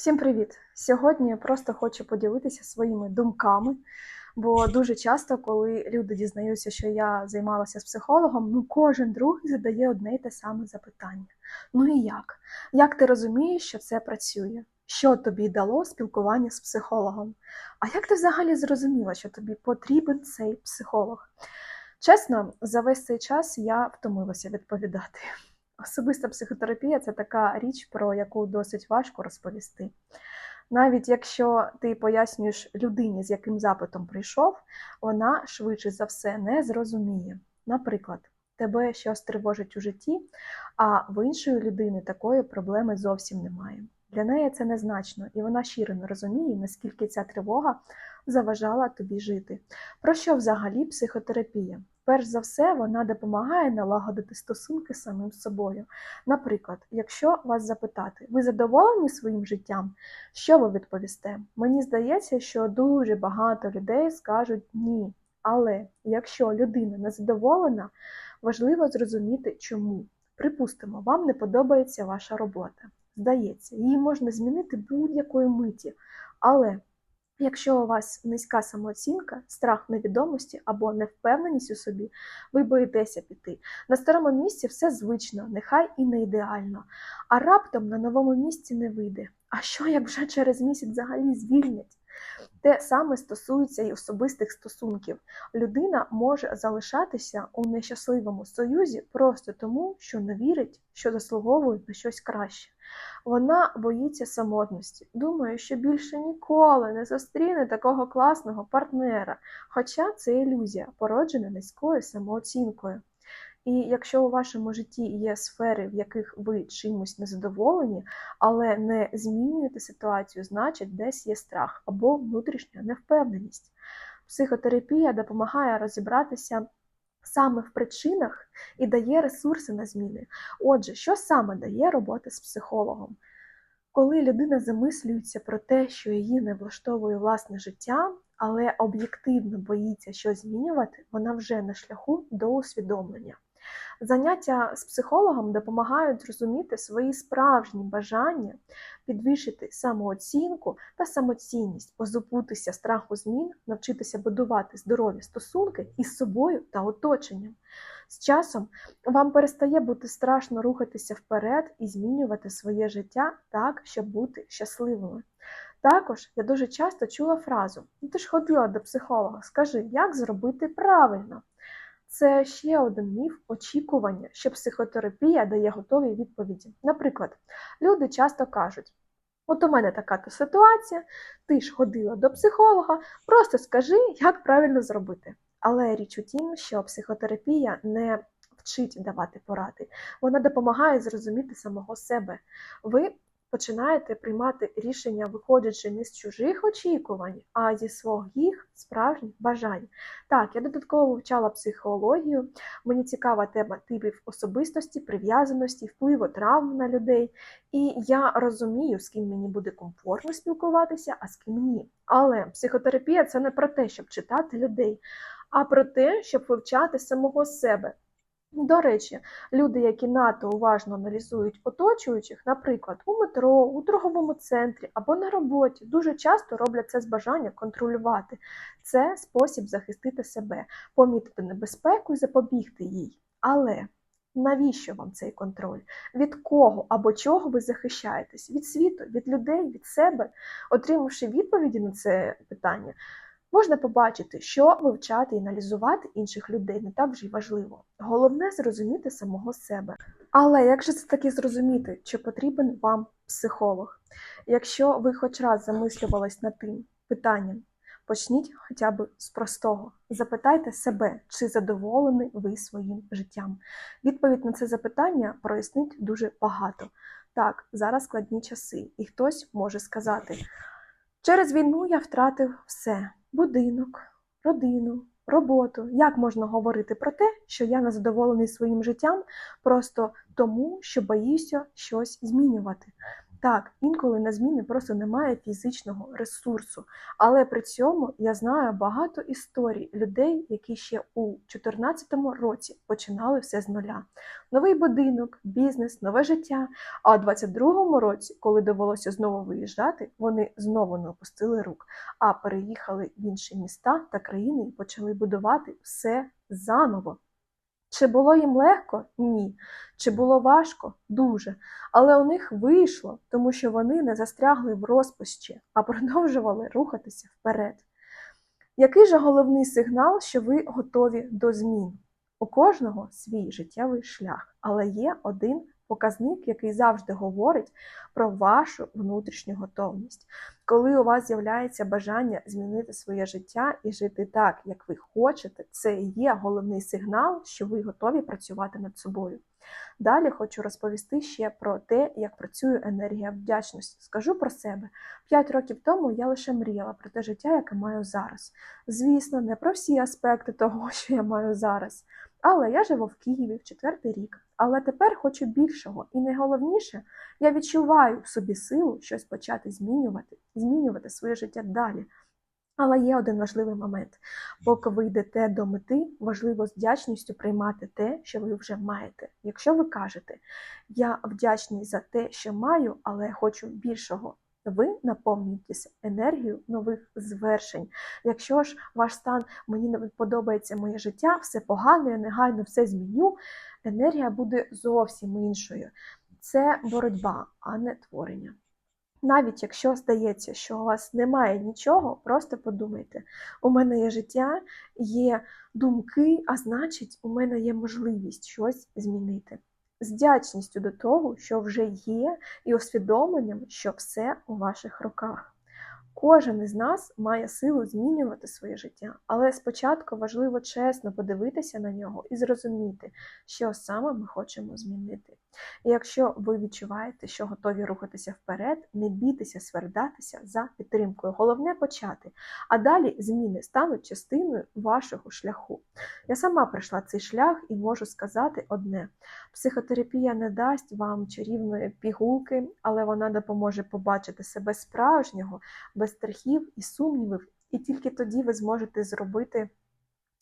Всім привіт! Сьогодні я просто хочу поділитися своїми думками, бо дуже часто, коли люди дізнаються, що я займалася з психологом, ну кожен другий задає одне й те саме запитання: Ну і як? Як ти розумієш, що це працює? Що тобі дало спілкування з психологом? А як ти взагалі зрозуміла, що тобі потрібен цей психолог? Чесно, за весь цей час я втомилася відповідати. Особиста психотерапія це така річ, про яку досить важко розповісти. Навіть якщо ти пояснюєш людині, з яким запитом прийшов, вона швидше за все не зрозуміє. Наприклад, тебе щось тривожить у житті, а в іншої людини такої проблеми зовсім немає. Для неї це незначно, і вона щиро не розуміє, наскільки ця тривога заважала тобі жити. Про що взагалі психотерапія? Перш за все, вона допомагає налагодити стосунки з самим собою. Наприклад, якщо вас запитати, ви задоволені своїм життям, що ви відповісте? Мені здається, що дуже багато людей скажуть ні. Але якщо людина не задоволена, важливо зрозуміти, чому. Припустимо, вам не подобається ваша робота. Здається, її можна змінити будь-якої миті. Але Якщо у вас низька самооцінка, страх невідомості або невпевненість у собі, ви боїтеся піти. На старому місці все звично, нехай і не ідеально, а раптом на новому місці не вийде. А що як вже через місяць взагалі звільнять? Те саме стосується і особистих стосунків. Людина може залишатися у нещасливому союзі просто тому, що не вірить, що заслуговує на щось краще. Вона боїться самотності, думає, що більше ніколи не зустріне такого класного партнера, хоча це ілюзія, породжена низькою самооцінкою. І якщо у вашому житті є сфери, в яких ви чимось незадоволені, але не змінюєте ситуацію, значить десь є страх або внутрішня невпевненість. Психотерапія допомагає розібратися саме в причинах і дає ресурси на зміни. Отже, що саме дає робота з психологом? Коли людина замислюється про те, що її не влаштовує власне життя, але об'єктивно боїться щось змінювати, вона вже на шляху до усвідомлення. Заняття з психологом допомагають зрозуміти свої справжні бажання, підвищити самооцінку та самоцінність, позбутися страху змін, навчитися будувати здорові стосунки із собою та оточенням. З часом вам перестає бути страшно рухатися вперед і змінювати своє життя так, щоб бути щасливими. Також я дуже часто чула фразу: ну ти ж ходила до психолога, скажи, як зробити правильно. Це ще один міф очікування, що психотерапія дає готові відповіді. Наприклад, люди часто кажуть: от у мене така то ситуація, ти ж ходила до психолога, просто скажи, як правильно зробити. Але річ у тім, що психотерапія не вчить давати поради, вона допомагає зрозуміти самого себе. Ви починаєте приймати рішення, виходячи не з чужих очікувань, а зі своїх справжніх бажань. Так, я додатково вивчала психологію, мені цікава тема типів особистості, прив'язаності, впливу травм на людей. І я розумію, з ким мені буде комфортно спілкуватися, а з ким ні. Але психотерапія це не про те, щоб читати людей, а про те, щоб вивчати самого себе. До речі, люди, які надто уважно аналізують оточуючих, наприклад, у метро, у торговому центрі або на роботі, дуже часто роблять це з бажання контролювати. Це спосіб захистити себе, помітити небезпеку і запобігти їй. Але навіщо вам цей контроль? Від кого або чого ви захищаєтесь? Від світу, від людей, від себе? Отримавши відповіді на це питання. Можна побачити, що вивчати і аналізувати інших людей не так вже й важливо. Головне зрозуміти самого себе. Але як же це таки зрозуміти, чи потрібен вам психолог? Якщо ви хоч раз замислювались над тим питанням, почніть хоча б з простого. Запитайте себе, чи задоволені ви своїм життям. Відповідь на це запитання прояснить дуже багато. Так, зараз складні часи, і хтось може сказати: через війну я втратив все будинок, родину, роботу. Як можна говорити про те, що я не задоволений своїм життям просто тому, що боюся щось змінювати? Так, інколи на зміни просто немає фізичного ресурсу, але при цьому я знаю багато історій людей, які ще у 2014 році починали все з нуля. Новий будинок, бізнес, нове життя. А у 22-му році, коли довелося знову виїжджати, вони знову не опустили рук, а переїхали в інші міста та країни і почали будувати все заново. Чи було їм легко? Ні. Чи було важко? Дуже. Але у них вийшло, тому що вони не застрягли в розпачі, а продовжували рухатися вперед. Який же головний сигнал, що ви готові до змін? У кожного свій життєвий шлях, але є один показник, який завжди говорить про вашу внутрішню готовність. Коли у вас з'являється бажання змінити своє життя і жити так, як ви хочете, це є головний сигнал, що ви готові працювати над собою. Далі хочу розповісти ще про те, як працює енергія вдячності. Скажу про себе. П'ять років тому я лише мріяла про те життя, яке маю зараз. Звісно, не про всі аспекти того, що я маю зараз. Але я живу в Києві в четвертий рік. Але тепер хочу більшого. І найголовніше, я відчуваю в собі силу щось почати змінювати, змінювати своє життя далі. Але є один важливий момент. Поки ви йдете до мети, важливо з вдячністю приймати те, що ви вже маєте. Якщо ви кажете, я вдячний за те, що маю, але хочу більшого. Ви наповнюєтеся енергією нових звершень. Якщо ж ваш стан мені не подобається моє життя, все погано, я негайно все зміню, енергія буде зовсім іншою. Це боротьба, а не творення. Навіть якщо здається, що у вас немає нічого, просто подумайте: у мене є життя, є думки, а значить, у мене є можливість щось змінити. З вдячністю до того, що вже є, і усвідомленням, що все у ваших руках. Кожен із нас має силу змінювати своє життя, але спочатку важливо чесно подивитися на нього і зрозуміти, що саме ми хочемо змінити. І якщо ви відчуваєте, що готові рухатися вперед, не бійтеся свердатися за підтримкою. Головне почати. А далі зміни стануть частиною вашого шляху. Я сама пройшла цей шлях і можу сказати одне: психотерапія не дасть вам чарівної пігулки, але вона допоможе побачити себе справжнього, без страхів і сумнівів, і тільки тоді ви зможете зробити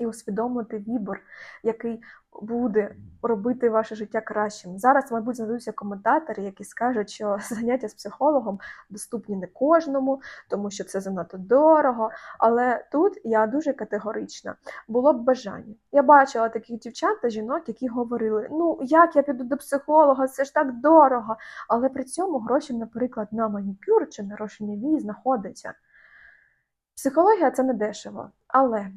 і усвідомити вибір, який буде робити ваше життя кращим. Зараз, мабуть, знайдуться коментатори, які скажуть, що заняття з психологом доступні не кожному, тому що це занадто дорого. Але тут я дуже категорична. Було б бажання. Я бачила таких дівчат та жінок, які говорили: ну як я піду до психолога, це ж так дорого. Але при цьому гроші, наприклад, на манікюр чи на нарощення вій знаходиться. Психологія це не дешево, але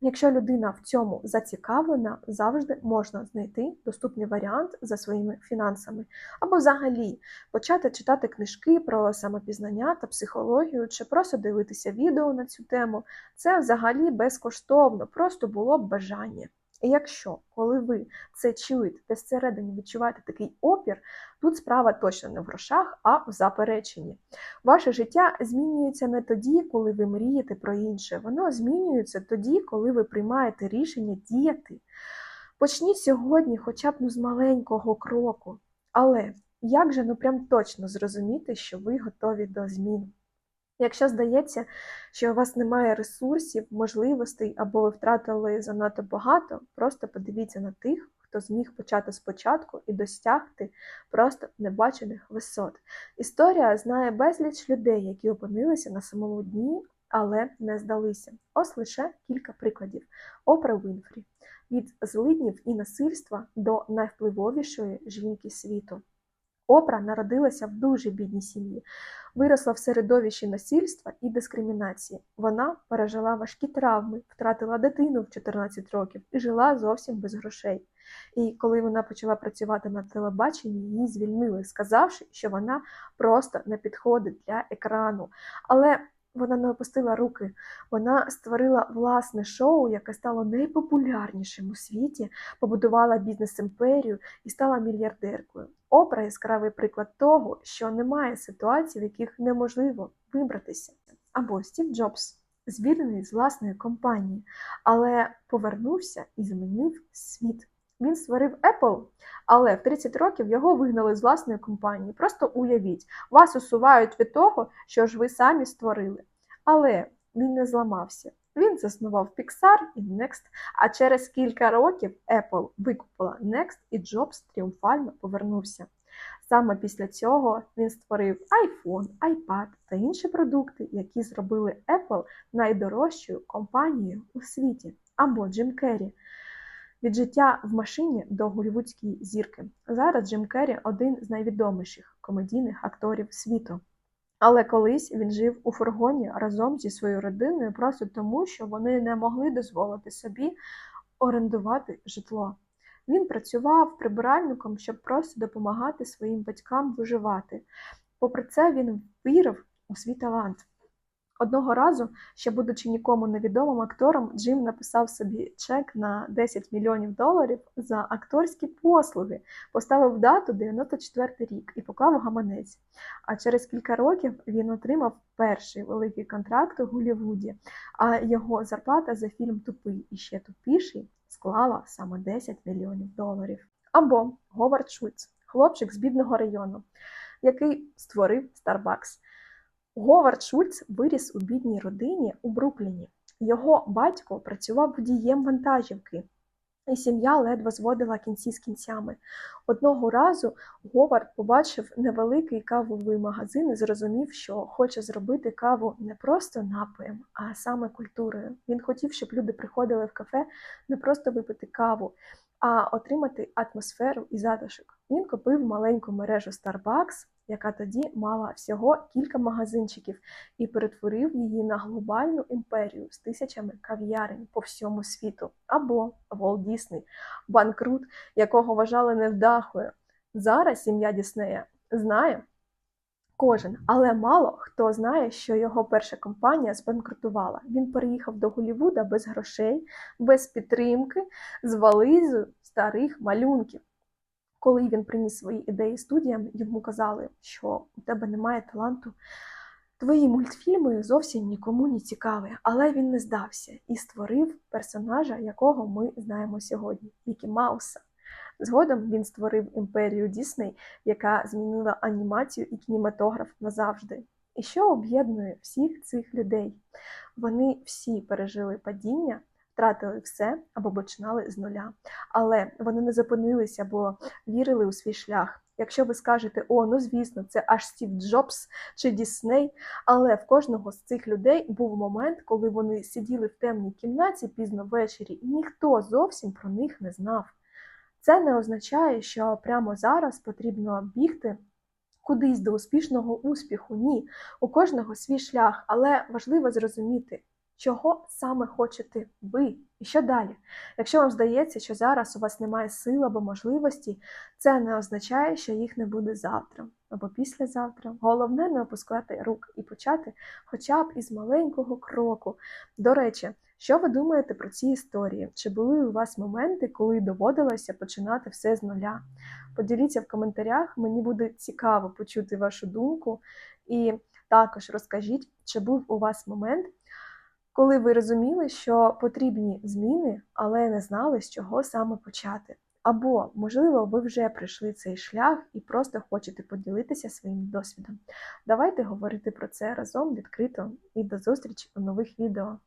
Якщо людина в цьому зацікавлена, завжди можна знайти доступний варіант за своїми фінансами, або взагалі почати читати книжки про самопізнання та психологію, чи просто дивитися відео на цю тему. Це взагалі безкоштовно, просто було б бажання. І якщо, коли ви це чуєте, та всередині відчуваєте такий опір, тут справа точно не в грошах, а в запереченні. Ваше життя змінюється не тоді, коли ви мрієте про інше, воно змінюється тоді, коли ви приймаєте рішення діяти. Почніть сьогодні хоча б ну, з маленького кроку. Але як же ну прям точно зрозуміти, що ви готові до змін? Якщо здається, що у вас немає ресурсів, можливостей або ви втратили занадто багато, просто подивіться на тих, хто зміг почати спочатку і досягти просто небачених висот. Історія знає безліч людей, які опинилися на самому дні, але не здалися. Ось лише кілька прикладів. Опра Вінфрі від злиднів і насильства до найвпливовішої жінки світу. Опра народилася в дуже бідній сім'ї, виросла в середовищі насильства і дискримінації. Вона пережила важкі травми, втратила дитину в 14 років і жила зовсім без грошей. І коли вона почала працювати на телебаченні, її звільнили, сказавши, що вона просто не підходить для екрану. Але вона не опустила руки. Вона створила власне шоу, яке стало найпопулярнішим у світі, побудувала бізнес-імперію і стала мільярдеркою. Опра яскравий приклад того, що немає ситуацій, в яких неможливо вибратися. Або Стів Джобс, звільнений з власної компанії, але повернувся і змінив світ. Він створив Apple, але в 30 років його вигнали з власної компанії. Просто уявіть, вас усувають від того, що ж ви самі створили. Але він не зламався. Він заснував Pixar і Next, а через кілька років Apple викупила Next і Джобс тріумфально повернувся. Саме після цього він створив iPhone, iPad та інші продукти, які зробили Apple найдорожчою компанією у світі, або Джим Керрі. Від життя в машині до голівудської зірки. Зараз Джим Керрі один з найвідоміших комедійних акторів світу. Але колись він жив у фургоні разом зі своєю родиною просто тому, що вони не могли дозволити собі орендувати житло. Він працював прибиральником, щоб просто допомагати своїм батькам виживати. Попри це, він вірив у свій талант. Одного разу, ще будучи нікому невідомим актором, Джим написав собі чек на 10 мільйонів доларів за акторські послуги, поставив дату 94 рік і поклав гаманець. А через кілька років він отримав перший великий контракт у Голлівуді, а його зарплата за фільм Тупий і ще тупіший склала саме 10 мільйонів доларів. Або Говард Шульц, хлопчик з бідного району, який створив Starbucks. Говард Шульц виріс у бідній родині у Брукліні. Його батько працював водієм вантажівки, і сім'я ледве зводила кінці з кінцями. Одного разу Говард побачив невеликий кавовий магазин і зрозумів, що хоче зробити каву не просто напоєм, а саме культурою. Він хотів, щоб люди приходили в кафе не просто випити каву, а отримати атмосферу і затишок. Він купив маленьку мережу Starbucks, яка тоді мала всього кілька магазинчиків, і перетворив її на глобальну імперію з тисячами кав'ярень по всьому світу. Або Walt Disney, банкрут, якого вважали невдахою. Зараз сім'я Діснея знає кожен, але мало хто знає, що його перша компанія збанкрутувала. Він переїхав до Голлівуда без грошей, без підтримки, з вализою старих малюнків. Коли він приніс свої ідеї студіям, йому казали, що у тебе немає таланту. Твої мультфільми зовсім нікому не цікаві, але він не здався і створив персонажа, якого ми знаємо сьогодні Мікі Мауса. Згодом він створив імперію Дісней, яка змінила анімацію і кінематограф назавжди. І що об'єднує всіх цих людей? Вони всі пережили падіння, втратили все або починали з нуля. Але вони не зупинилися, бо вірили у свій шлях. Якщо ви скажете, о, ну звісно, це аж Стів Джобс чи Дісней, але в кожного з цих людей був момент, коли вони сиділи в темній кімнаті пізно ввечері, і ніхто зовсім про них не знав. Це не означає, що прямо зараз потрібно бігти кудись до успішного успіху. Ні, у кожного свій шлях, але важливо зрозуміти, чого саме хочете ви і що далі. Якщо вам здається, що зараз у вас немає сил або можливості, це не означає, що їх не буде завтра або післязавтра. Головне не опускати рук і почати хоча б із маленького кроку. До речі, що ви думаєте про ці історії? Чи були у вас моменти, коли доводилося починати все з нуля? Поділіться в коментарях, мені буде цікаво почути вашу думку. І також розкажіть, чи був у вас момент, коли ви розуміли, що потрібні зміни, але не знали, з чого саме почати. Або, можливо, ви вже пройшли цей шлях і просто хочете поділитися своїм досвідом. Давайте говорити про це разом відкрито і до зустрічі у нових відео.